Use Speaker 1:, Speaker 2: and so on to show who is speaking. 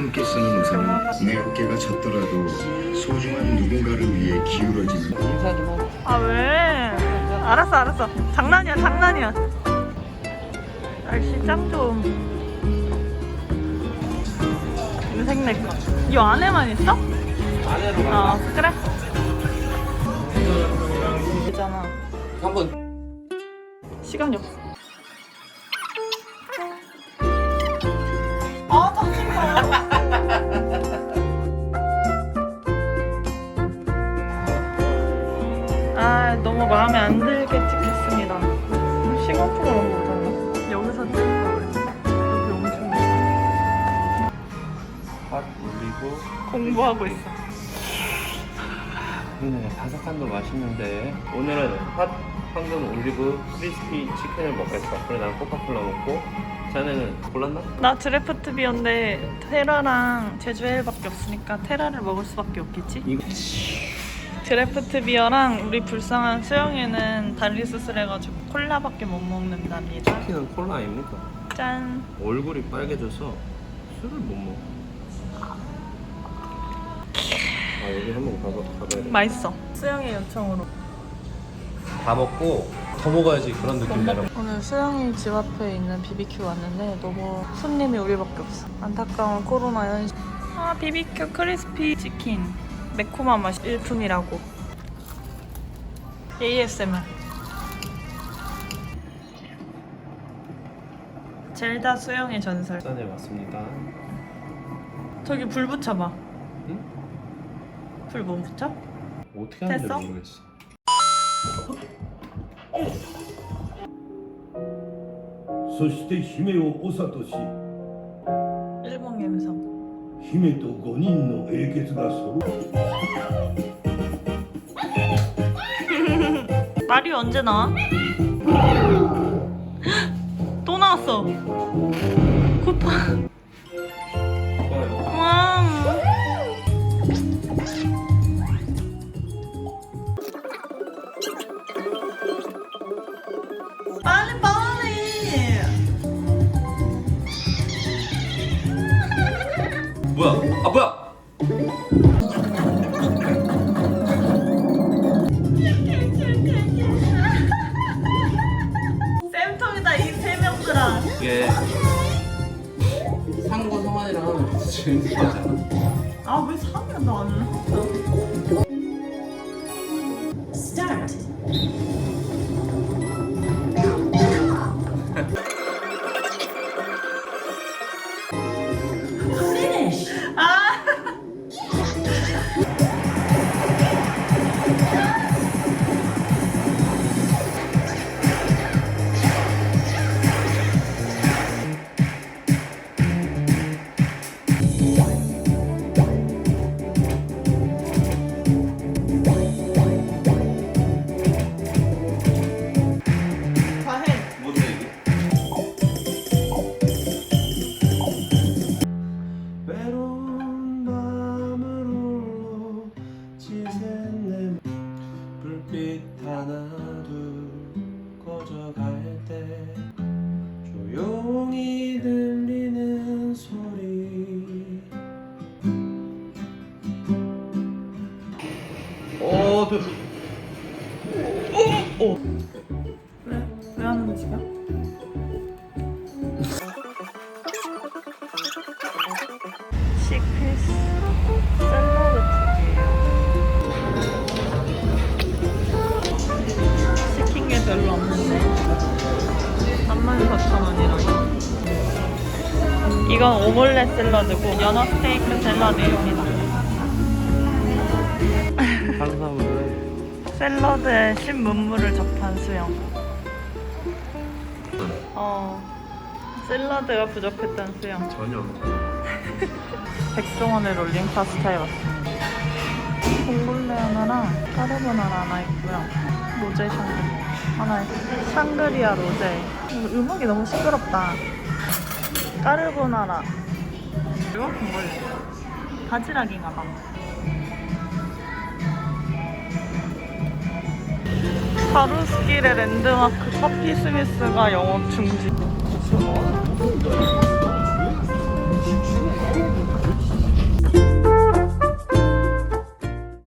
Speaker 1: 함께 쓰는 우산은 내 어깨가 젖더라도 소중한 누군가를 위해 기울어지는.
Speaker 2: 아 왜? 알았어 알았어 장난이야 장난이야 날씨 짱 좋음 인생 내꺼 이 안에만 있어?
Speaker 3: 안으로
Speaker 2: 어
Speaker 3: 가.
Speaker 2: 그래 되잖아
Speaker 3: 한번
Speaker 2: 시간이 없어 너무 마음에 안 들게 찍겠습니다 싱가포르 온 거잖아 여기서 거 그랬어 여기 엄청
Speaker 3: 밥 올리고.
Speaker 2: 공부하고 있어
Speaker 3: 네, 바삭한도 맛있는데 오늘은 핫 황금 올리브 크리스피 치킨을 먹겠어. 그래 난 코카콜라 먹고 자네는 골랐나?
Speaker 2: 나 드래프트 비어인데 테라랑 제주 에일밖에 없으니까 테라를 먹을 수밖에 없겠지?
Speaker 3: 이거
Speaker 2: 드래프트 비어랑 우리 불쌍한 수영이는 다리 수술해가지고 콜라밖에 못 먹는답니다.
Speaker 3: 치킨은 콜라 아닙니까?
Speaker 2: 짠.
Speaker 3: 얼굴이 빨개져서 술을 못 먹어. 아 여기 한번 가봐 가봐야 돼.
Speaker 2: 맛있어. 수영이 요청으로.
Speaker 3: 다 먹고 더 먹어야지 그런 느낌 내려.
Speaker 2: 오늘 수영이 집 앞에 있는 BBQ 왔는데 너무 손님이 우리밖에 없어. 안타까운 코로나 현실. 아 BBQ 크리스피 치킨. 매콤한 맛이 일품이라고. ASMR. 젤다 수영의 전설.
Speaker 3: 짠에 왔습니다.
Speaker 2: 저기 불 붙여봐.
Speaker 3: 응?
Speaker 2: 불 못 붙여?
Speaker 3: 어떻게 하는지
Speaker 2: 됐어?
Speaker 3: 모르겠어.
Speaker 4: そして姫をお里し
Speaker 2: 일본 감성.
Speaker 4: 姫と5人の英傑が揃う
Speaker 2: 말이 언제 나와? 또 나왔어. 쿠파.
Speaker 3: 뭐야? 아 뭐야?
Speaker 2: 쌤통이다 이 세 명들아.
Speaker 3: 이게 상고 성환이랑 하면 재밌을 것 같잖아.
Speaker 2: 아왜 상이야 나는?
Speaker 3: 하나 둘 꺼져갈 때 조용히 들리는 소리 어, 그
Speaker 2: 왜? 34,000원이라고. 이건 오믈렛 샐러드고 연어 스테이크 샐러드입니다.
Speaker 3: 탄수화물은
Speaker 2: 샐러드에 신문물을 접한 수영. 어, 샐러드가 부족했던 수영.
Speaker 3: 전혀
Speaker 2: 백종원의 롤링 파스타에 왔습니다. 하나랑 까르보나라 하나 있고요. 로제 샹그리 하나 있어요. 샹그리아 로제. 이거 음악이 너무 시끄럽다. 까르보나라. 그리고 봉골레. 바지락인가 봐. 가로수길의 랜드마크 커피 스미스가 영업 중지.